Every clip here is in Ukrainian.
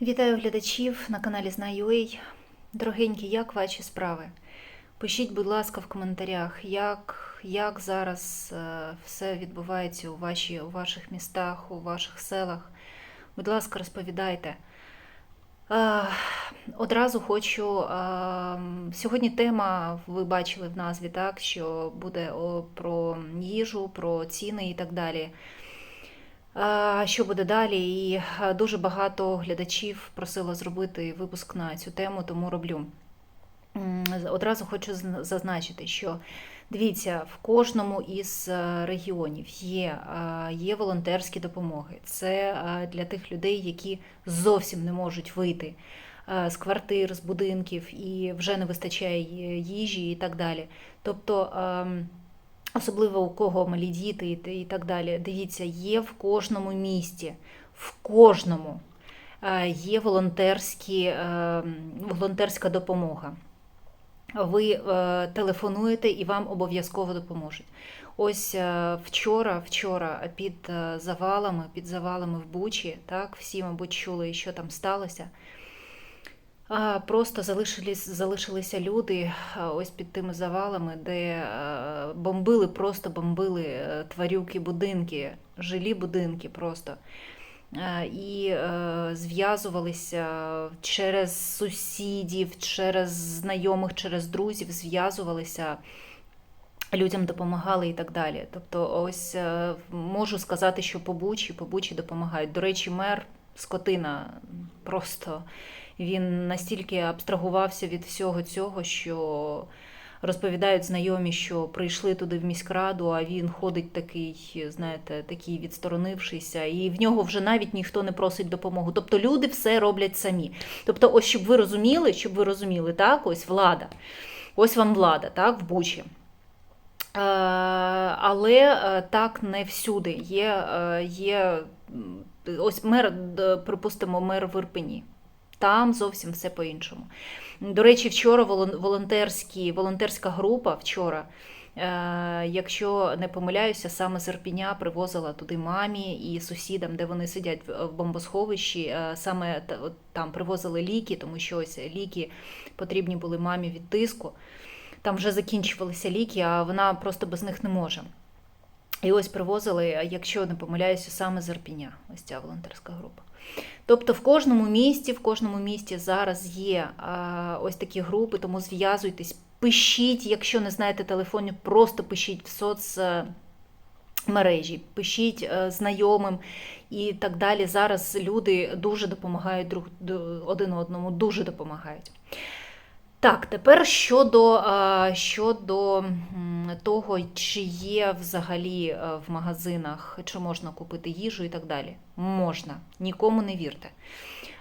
Вітаю глядачів на каналі Знаю.ua. Дорогенькі, як ваші справи? Пишіть, будь ласка, в коментарях, як, як зараз е, все відбувається у, ваші, у ваших містах, у ваших селах. Будь ласка, розповідайте. Е, Одразу хочу. е, Сьогодні тема, ви бачили в назві, так, що буде про їжу, про ціни і так далі. Що буде далі? І дуже багато глядачів просило зробити випуск на цю тему, тому роблю. Одразу хочу зн- зазначити, що дивіться, в кожному із е, регіонів є, є волонтерські допомоги. Це для тих людей, які зовсім не можуть вийти е, з квартир, з будинків і вже не вистачає їжі і так далі. Тобто. Особливо у кого малі діти і так далі. Дивіться, є в кожному місті, в кожному е, є волонтерські, е, волонтерська допомога. Ви е, телефонуєте і вам обов'язково допоможуть. Ось вчора, вчора під завалами, під завалами в Бучі, так, всі, мабуть, чули, що там сталося. Просто залишились, залишилися люди ось під тими завалами, де бомбили, просто бомбили е, тварюки будинки, жилі будинки просто. І е, зв'язувалися через сусідів, через знайомих, через друзів, зв'язувалися, людям допомагали і так далі. Тобто, ось е, можу сказати, що по Бучі, по Бучі допомагають. До речі, мер скотина просто він настільки абстрагувався від всього цього, що розповідають знайомі, що прийшли туди в міськраду, а він ходить такий, знаєте, такий відсторонившийся, і в нього вже навіть ніхто не просить допомогу. Тобто люди все роблять самі. Тобто, ось щоб ви розуміли, щоб ви розуміли, так, ось влада, ось вам влада, так, в Бучі. Е, Але е, так не всюди. Є, е, є ось мер, припустимо, мер в Ірпені. Там зовсім все по-іншому. До речі, вчора волонтерські, волонтерська група вчора, якщо не помиляюся, саме з Ірпеня привозила туди мамі і сусідам, де вони сидять в бомбосховищі, саме там привозили ліки, тому що ось ліки потрібні були мамі від тиску. Там вже закінчувалися ліки, а вона просто без них не може. І ось привозили, якщо не помиляюся, саме з Ірпеня, ось ця волонтерська група. Тобто в кожному місті, в кожному місті зараз є а, ось такі групи, тому зв'язуйтесь, пишіть, якщо не знаєте телефонів, просто пишіть в соцмережі, пишіть е, знайомим і так далі. Зараз люди дуже допомагають друг один одному, дуже допомагають. Так, тепер щодо, щодо того, чи є взагалі е, в магазинах, чи можна купити їжу і так далі. Можна, нікому не вірте.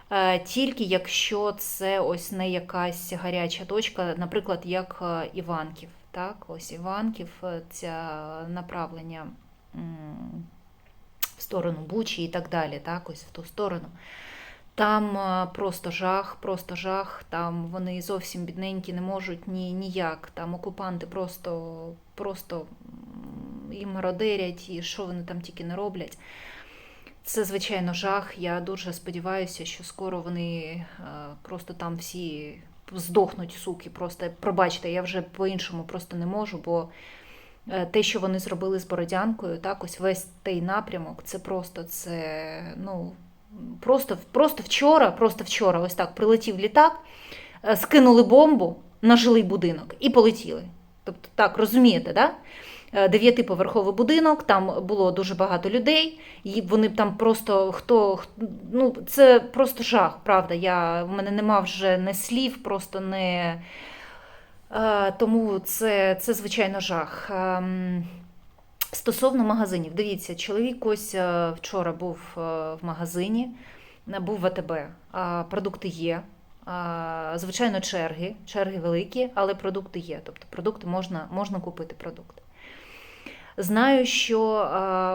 Е, Тільки якщо це ось не якась гаряча точка, наприклад, як е, Іванків. Так, ось Іванків, е, це направлення в сторону Бучі і так далі, так, ось в ту сторону. Там е, просто жах, просто жах. Там вони зовсім бідненькі, не можуть ні, ніяк. Там окупанти просто, просто м, і мародерять, і що вони там тільки не роблять. Це, звичайно, жах. Я дуже сподіваюся, що скоро вони е, просто там всі здохнуть, суки. Просто пробачте, я вже по-іншому просто не можу, бо е, те, що вони зробили з Бородянкою, так, ось весь той напрямок, це просто це, ну, просто, просто вчора, просто вчора, ось так прилетів літак, е, скинули бомбу на жилий будинок і полетіли. Тобто, так, розумієте, да? Е, Дев'ятиповерховий будинок, там було дуже багато людей, і вони там просто хто ну це просто жах, правда. Я в мене нема вже не слів, просто не е, тому це, це звичайно жах. Стосовно магазинів, дивіться, чоловік ось е, вчора був е, в магазині, е, був в АТБ. Продукти є. Звичайно, черги, черги великі, але продукти є. Тобто продукти можна, можна купити продукти. Знаю, що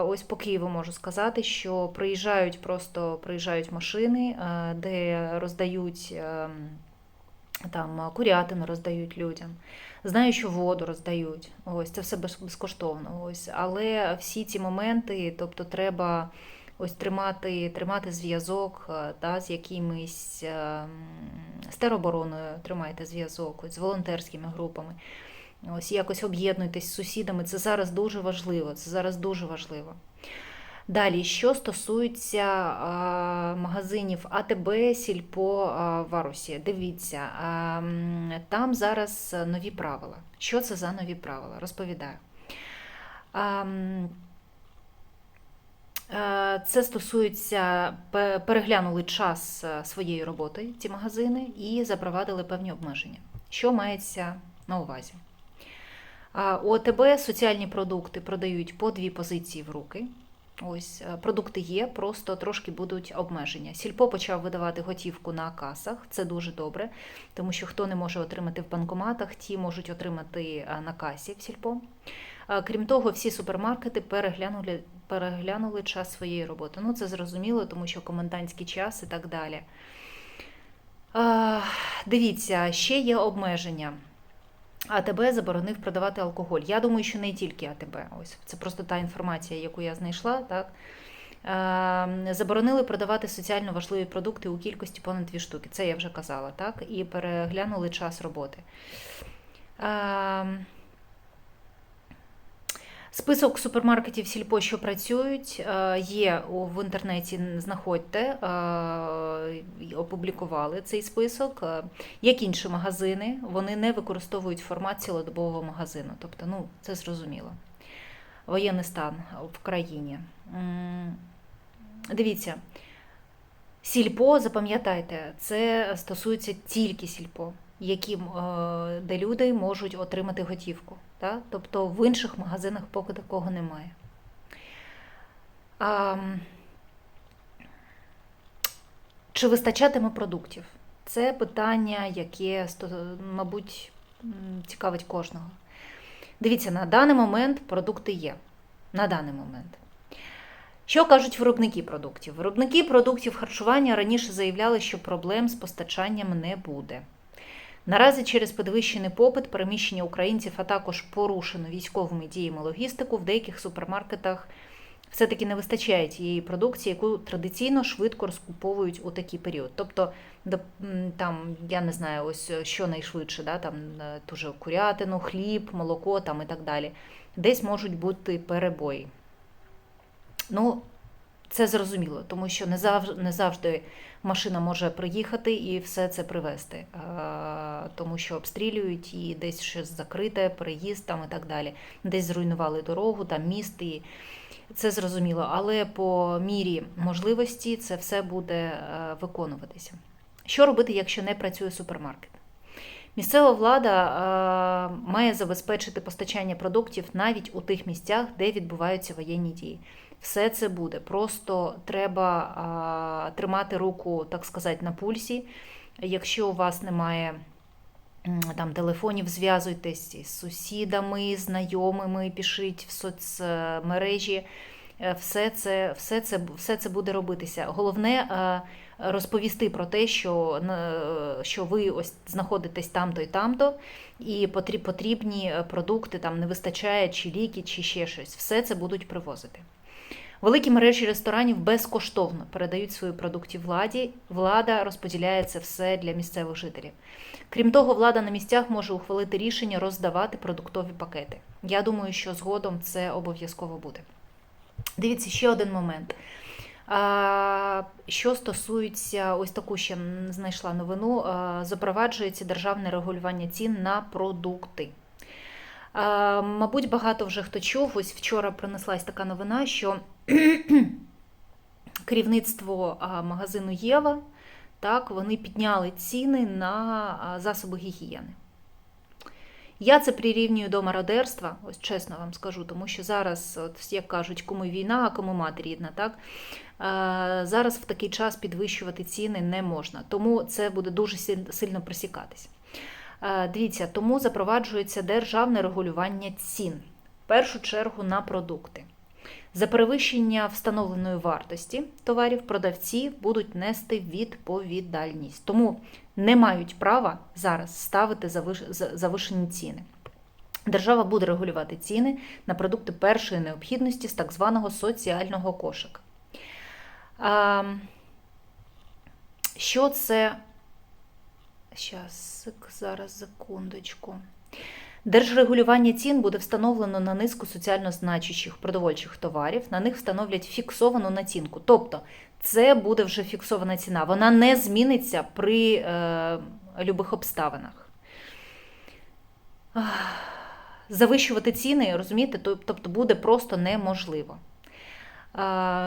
ось по Києву можу сказати, що приїжджають просто приїжджають машини, де роздають ем, там курятину роздають людям. Знаю, що воду роздають. Ось це все безкоштовно. Ось, але всі ці моменти, тобто, треба ось тримати, тримати зв'язок е, да, з якимись е, з теробороною, тримайте зв'язок, з волонтерськими групами. Ось якось об'єднуйтесь з сусідами. Це зараз дуже важливо. Це зараз дуже важливо. Далі, що стосується магазинів АТБ, Сільпо, Варусі, дивіться, там зараз нові правила. Що це за нові правила? Розповідаю. Це стосується, переглянули час е, своєї роботи ці магазини і запровадили певні обмеження. Що мається на увазі? У ОТБ соціальні продукти продають по дві позиції в руки. Ось е, продукти є, просто трошки будуть обмеження. Сільпо почав видавати готівку на касах. Це дуже добре, тому що хто не може отримати в банкоматах, ті можуть отримати е, на касі в сільпо. Е, Крім того, всі супермаркети переглянули, переглянули час своєї роботи. Ну, це зрозуміло, тому що комендантський час і так далі. Дивіться, ще є обмеження. АТБ заборонив продавати алкоголь. Я думаю, що не тільки АТБ. Ось це просто та інформація, яку я знайшла. Так Е, заборонили продавати соціально важливі продукти у кількості понад дві штуки. Це я вже казала, так? І переглянули час роботи. Список супермаркетів сільпо, що працюють, е, є в інтернеті. Знаходьте, е, опублікували цей список. Е, Як інші магазини, вони не використовують формат цілодобового магазину. Тобто, ну це зрозуміло. Воєнний стан в країні. Дивіться, сільпо, запам'ятайте, це стосується тільки сільпо, які, м, е, де люди можуть отримати готівку. Так? Тобто в інших магазинах поки такого немає. А, чи вистачатиме продуктів? Це питання, яке, мабуть, цікавить кожного. Дивіться, на даний момент продукти є. На даний момент. Що кажуть виробники продуктів? Виробники продуктів харчування раніше заявляли, що проблем з постачанням не буде. Наразі через підвищений попит, переміщення українців, а також порушену військовими діями логістику, в деяких супермаркетах все-таки не вистачає тієї продукції, яку традиційно швидко розкуповують у такий період. Тобто, там, я не знаю, ось е, що найшвидше, да, там е, ту же курятину, хліб, молоко там, і так далі. Десь можуть бути перебої. Ну, це зрозуміло, тому що не завжди, не завжди машина може приїхати і все це привезти, е, тому що обстрілюють і десь щось закрите, переїзд там і так далі. Десь зруйнували дорогу, там міст, і це зрозуміло. Але по мірі можливості це все буде е, виконуватися. Що робити, якщо не працює супермаркет? Місцева влада е, має забезпечити постачання продуктів навіть у тих місцях, де відбуваються воєнні дії. Все це буде. Просто треба а, тримати руку, так сказати, на пульсі. Якщо у вас немає там телефонів, зв'язуйтесь із сусідами, знайомими, пишіть в соцмережі. Е, Все це, все, це, все це буде робитися. Головне е, розповісти про те, що, е, що ви ось знаходитесь там-то і там-то, і потрі- потрібні продукти там не вистачає, чи ліки, чи ще щось. Все це будуть привозити. Великі мережі ресторанів безкоштовно передають свої продукти владі. Влада розподіляє це все для місцевих жителів. Крім того, влада на місцях може ухвалити рішення роздавати продуктові пакети. Я думаю, що згодом це обов'язково буде. Дивіться ще один момент. Що стосується, ось таку ще знайшла новину, запроваджується державне регулювання цін на продукти. Мабуть, багато вже хто чув. Ось вчора принеслась така новина, що керівництво магазину Єва так, вони підняли ціни на засоби гігієни. Я це прирівнюю до мародерства, ось чесно вам скажу, тому що зараз, от, як кажуть, кому війна, а кому мати рідна, так? Зараз в такий час підвищувати ціни не можна, тому це буде дуже сильно просікатись. Дивіться, тому запроваджується державне регулювання цін, в першу чергу на продукти. За перевищення встановленої вартості товарів продавці будуть нести відповідальність, тому не мають права зараз ставити завиш- завишені ціни. Держава буде регулювати ціни на продукти першої необхідності з так званого соціального кошика. Що це? Щас, зараз, секундочку. Держрегулювання цін буде встановлено на низку соціально значущих продовольчих товарів. На них встановлять фіксовану націнку. Тобто це буде вже фіксована ціна. Вона не зміниться при е, любих обставинах. Завищувати ціни, розумієте, тобто буде просто неможливо.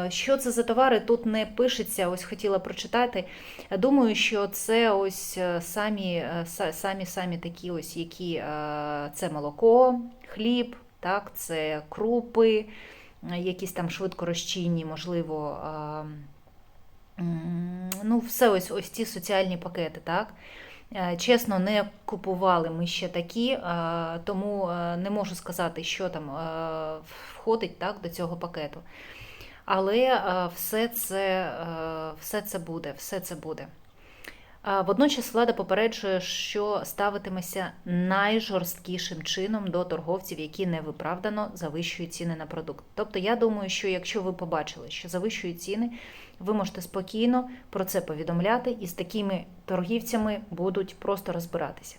Що це за товари? Тут не пишеться, ось хотіла прочитати. Думаю, що це ось е, самі, е, самі, самі такі ось, які е, це молоко, хліб, так, це крупи, якісь там швидкорозчинні, можливо, ну, все ось, ось ці соціальні пакети, так. Чесно, не купували ми ще такі, тому не можу сказати, що там входить так, до цього пакету. Але е, все це, е, все це буде, все це буде. Водночас влада попереджує, що ставитиметься найжорсткішим чином до торговців, які невиправдано завищують ціни на продукт. Тобто, я думаю, що якщо ви побачили, що завищують ціни, ви можете спокійно про це повідомляти, і з такими торгівцями будуть просто розбиратися.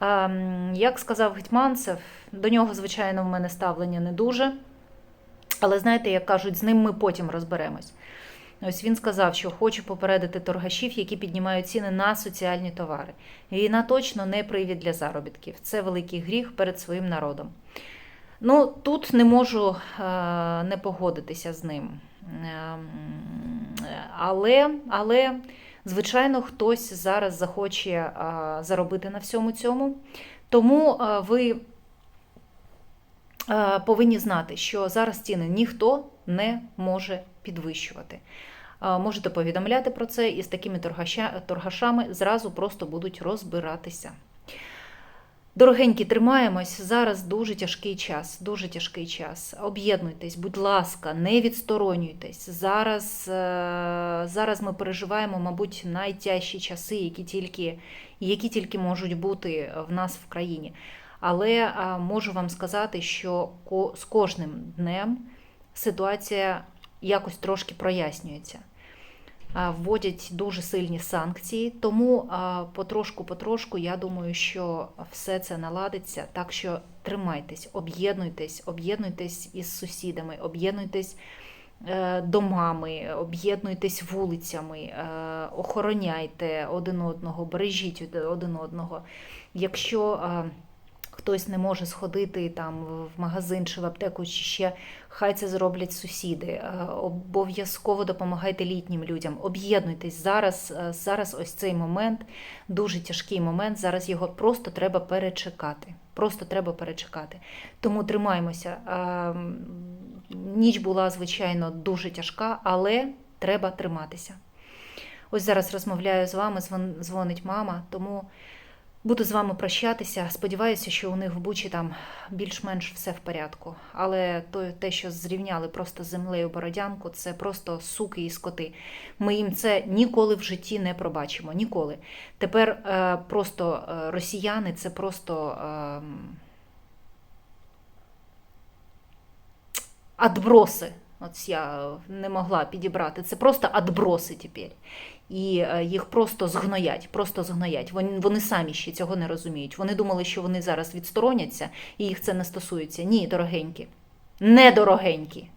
Ем, Як сказав Гетьманцев, до нього, звичайно, в мене ставлення не дуже. Але знаєте, як кажуть, з ним ми потім розберемось. Ось він сказав, що хочу попередити торгашів, які піднімають ціни на соціальні товари. Війна точно не привід для заробітків. Це великий гріх перед своїм народом. Ну, тут не можу е, не погодитися з ним. Ем, Але, але, звичайно, хтось зараз захоче е, заробити на всьому цьому. Тому е, ви е, повинні знати, що зараз ціни ніхто не може підвищувати. Е, Можете повідомляти про це, і з такими торгашами зразу просто будуть розбиратися. Дорогенькі, тримаємось. Зараз дуже тяжкий час. Дуже тяжкий час. Об'єднуйтесь, будь ласка, не відсторонюйтесь. Зараз, е, зараз ми переживаємо, мабуть, найтяжчі часи, які тільки, які тільки можуть бути в нас в країні. Але можу вам сказати, що з кожним днем ситуація якось трошки прояснюється. Вводять дуже сильні санкції, тому потрошку-потрошку я думаю, що все це наладиться. Так що тримайтесь, об'єднуйтесь, об'єднуйтесь із сусідами, об'єднуйтесь е, домами, об'єднуйтесь вулицями, е, охороняйте один одного, бережіть один одного. Якщо е, хтось не може сходити там в магазин чи в аптеку, чи ще хай це зроблять сусіди. Е, Обов'язково допомагайте літнім людям. Об'єднуйтесь зараз. е, Зараз ось цей момент, дуже тяжкий момент. Зараз його просто треба перечекати. Просто треба перечекати. Тому тримаймося. Е, Ніч була, звичайно, дуже тяжка, але треба триматися. Ось зараз розмовляю з вами, дзвонить мама, тому буду з вами прощатися. Сподіваюся, що у них в Бучі там більш-менш все в порядку. Але то, те, що зрівняли просто з землею Бородянку, це просто суки і скоти. Ми їм це ніколи в житті не пробачимо. Ніколи. Тепер е, просто е, росіяни це просто. Е, Отброси. От я не могла підібрати. Це просто отброси тепер. І е, їх просто згноять, просто згноять. Вони, вони самі ще цього не розуміють. Вони думали, що вони зараз відстороняться і їх це не стосується. Ні, дорогенькі, недорогенькі.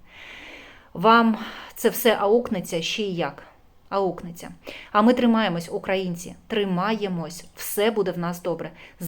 Вам це все аукнеться ще й як. Аукнеться. А ми тримаємось, українці, тримаємось, все буде в нас добре.